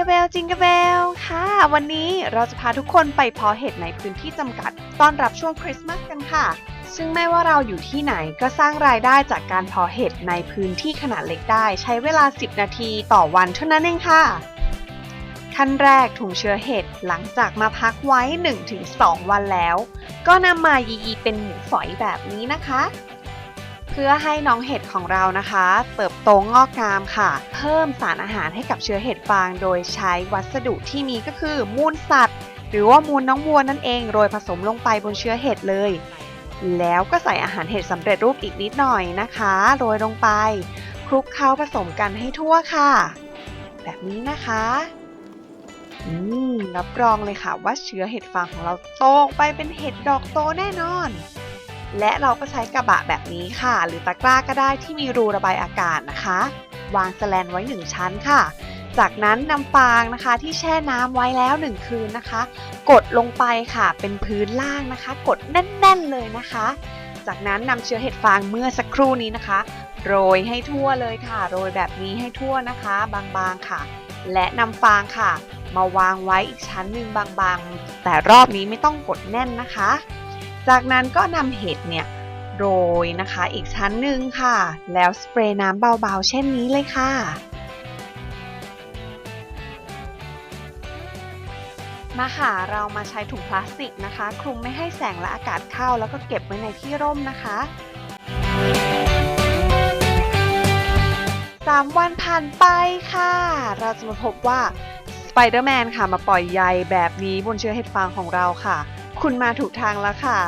ก e เบลจิงก e เบลค่ะ วันนี้เราจะพาทุกคนไปพาะเห็ดในพื้นที่จำกัด ต้อนรับช่วงคริสต์มาสกันค่ะ ซึ่งไม่ว่าเราอยู่ที่ไหนก็สร้างรายได้จากการพาะเห็ดในพื้นที่ขนาดเล็กได้ ใช้เวลา 10 นาทีต่อวันเท่านั้นเองค่ะ ขั้นแรกถุงเชื้อเห็ดหลังจากมาพักไว้ 1-2 วันแล้ว ก็นำมายีๆเป็นหมูฝอยแบบนี้นะคะ พื่อให้น้องเห็ดของเรานะคะ เติบโตงอกงามค่ะ เพิ่มสารอาหารให้กับเชื้อเห็ดฟาง โดยใช้วัสดุที่มีก็คือมูลสัตว์ หรือว่ามูลน้องวัวนั่นเองโรยผสมลงไปบนเชื้อเห็ดเลย แล้วก็ใส่อาหารเห็ดสำเร็จรูปอีกนิดหน่อยนะคะโรยลงไปคลุกเคล้าผสมกันให้ทั่วค่ะ แบบนี้นะคะอืมรับรองเลยค่ะว่าเชื้อเห็ดฟางของเราโตไปเป็นเห็ดดอกโตแน่นอน และเราก็ใช้กระบะแบบนี้ค่ะ หรือตะกร้าก็ได้ที่มีรูระบายอากาศนะคะ วางสแลนไว้ 1 ชั้นค่ะ จากนั้นนำฟางนะคะที่แช่น้ำไว้แล้ว 1 คืนนะคะ กดลงไปค่ะเป็นพื้นล่างนะคะ กดแน่นๆเลยนะคะ จากนั้นนำเชื้อเห็ดฟางเมื่อสักครู่นี้นะคะ โรยให้ทั่วเลยค่ะ โรยแบบนี้ให้ทั่วนะคะ บางๆค่ะ และนำฟางค่ะ มาวางไว้อีกชั้นหนึ่งบางๆ แต่รอบนี้ไม่ต้องกดแน่นนะคะ จากนั้นก็นำเห็ดเนี่ยโรยนะคะอีกชั้นหนึ่งค่ะ แล้วสเปรย์น้ำเบาๆ เช่นนี้เลยค่ะ มาค่ะเรามาใช้ถุงพลาสติกนะคะ คลุมไม่ให้แสงและอากาศเข้า แล้วก็เก็บไว้ในที่ร่มนะคะ3วันผ่านไปค่ะ เราจะมาพบว่าสไปเดอร์แมนค่ะมาปล่อยใยแบบนี้บนเชื้อเห็ดฟางของเราค่ะ คุณมาถูกทางแล้วค่ะ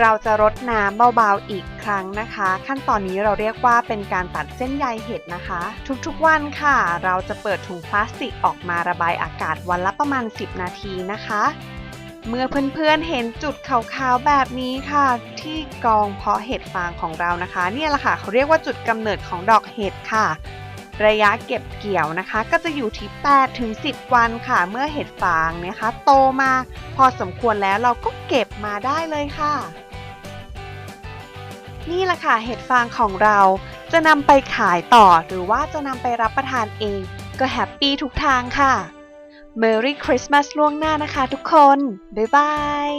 เราจะรดน้ำเบาๆอีกครั้งนะคะ ขั้นตอนนี้เราเรียกว่าเป็นการตัดเส้นใยเห็ดนะคะ ทุกๆวันค่ะ เราจะเปิดถุงพลาสติกออกมาระบายอากาศวันละประมาณ 10 นาทีนะคะ เมื่อเพื่อนๆเห็นจุดขาวๆแบบนี้ค่ะ ที่กองเพาะเห็ดฟางของเรานะคะ เนี่ยแหละค่ะเขาเรียกว่าจุดกำเนิดของดอกเห็ดค่ะ ระยะเก็บเกี่ยวนะคะ ก็จะอยู่ที่8ถึง10 วันค่ะ เมื่อเห็ดฟางนะคะ โตมาพอสมควรแล้วเราก็เก็บมาได้เลยค่ะ นี่แหละค่ะเห็ดฟางของเราจะนำไปขายต่อหรือว่าจะนำไปรับประทานเองก็แฮปปี้ทุกทางค่ะ Merry Christmas ล่วงหน้านะคะทุกคน บ๊ายบาย